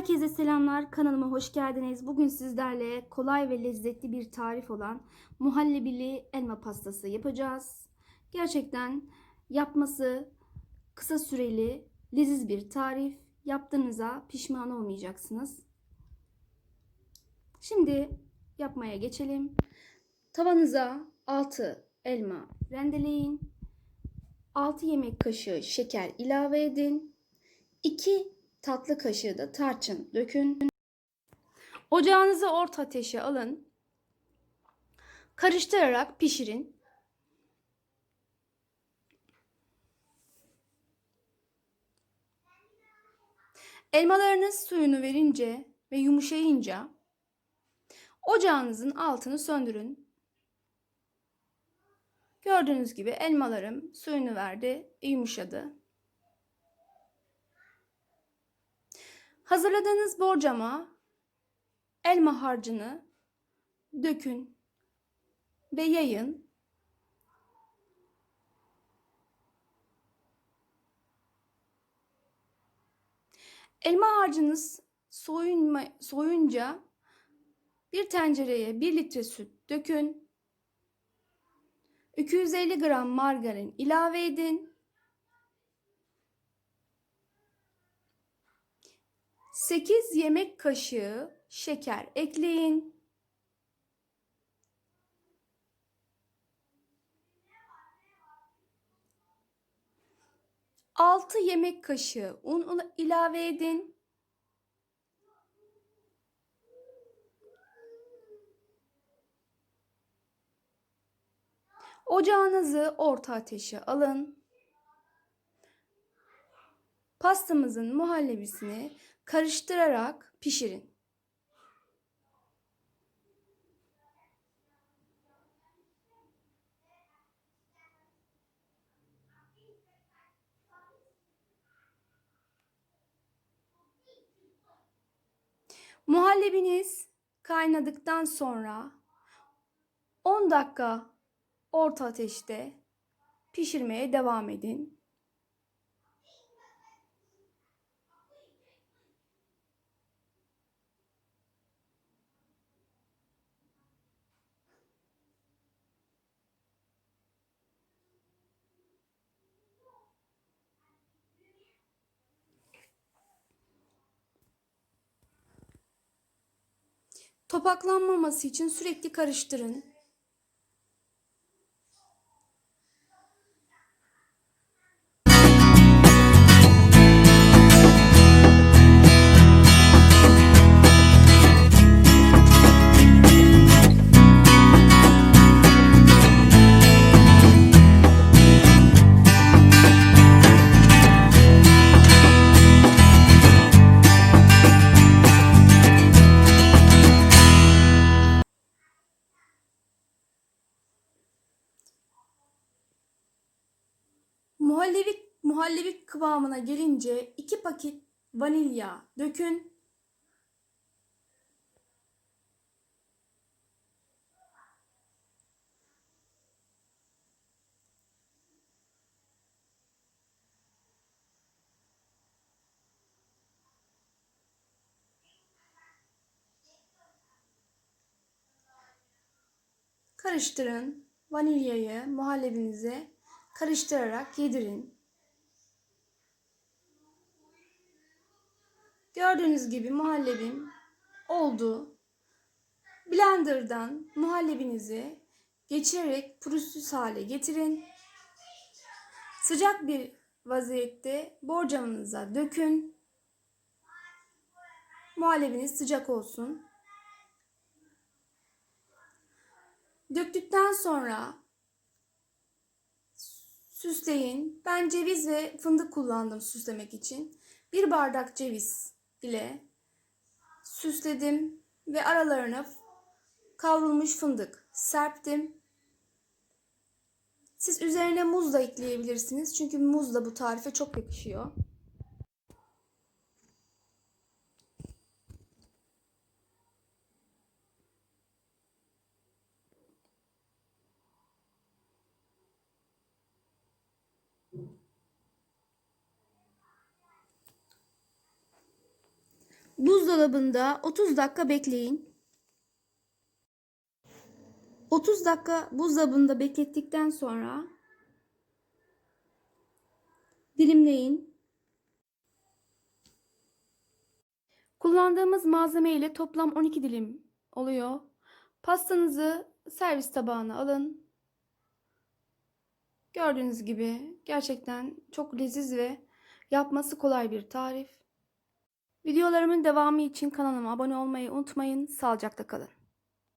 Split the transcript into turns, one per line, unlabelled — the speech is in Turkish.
Herkese selamlar. Kanalıma hoş geldiniz. Bugün sizlerle kolay ve lezzetli bir tarif olan muhallebili elma pastası yapacağız. Gerçekten yapması kısa süreli, leziz bir tarif. Yaptığınıza pişman olmayacaksınız. Şimdi yapmaya geçelim. Tavanıza 6 elma rendeleyin. 6 yemek kaşığı şeker ilave edin. 2 tatlı kaşığı da tarçın dökün. Ocağınızı orta ateşe alın. Karıştırarak pişirin. Elmalarınız suyunu verince ve yumuşayınca ocağınızın altını söndürün. Gördüğünüz gibi elmalarım suyunu verdi, yumuşadı. Hazırladığınız borcama elma harcını dökün ve yayın. Elma harcınız soyunma, soyunca bir tencereye 1 litre süt dökün. 250 gram margarin ilave edin. 8 yemek kaşığı şeker ekleyin. Altı yemek kaşığı un ilave edin. Ocağınızı orta ateşe alın. Pastamızın muhallebisini karıştırarak pişirin. Muhallebiniz kaynadıktan sonra 10 dakika orta ateşte pişirmeye devam edin. Topaklanmaması için sürekli karıştırın. Muhallebi, muhallebi kıvamına gelince 2 paket vanilya dökün. Karıştırın vanilyayı muhallebinize karıştırarak yedirin. Gördüğünüz gibi muhallebim oldu. Blender'dan muhallebinizi geçirerek pürüzsüz hale getirin. Sıcak bir vaziyette borcamınıza dökün. Muhallebiniz sıcak olsun. Döktükten sonra süsleyin. Ben ceviz ve fındık kullandım süslemek için. Bir bardak ceviz ile süsledim ve aralarına kavrulmuş fındık serptim. Siz üzerine muz da ekleyebilirsiniz. Çünkü muz da bu tarife çok yakışıyor. Buzdolabında 30 dakika bekleyin. 30 dakika buzdolabında beklettikten sonra dilimleyin. Kullandığımız malzeme ile toplam 12 dilim oluyor. Pastanızı servis tabağına alın. Gördüğünüz gibi gerçekten çok leziz ve yapması kolay bir tarif. Videolarımın devamı için kanalıma abone olmayı unutmayın. Sağlıcakla kalın.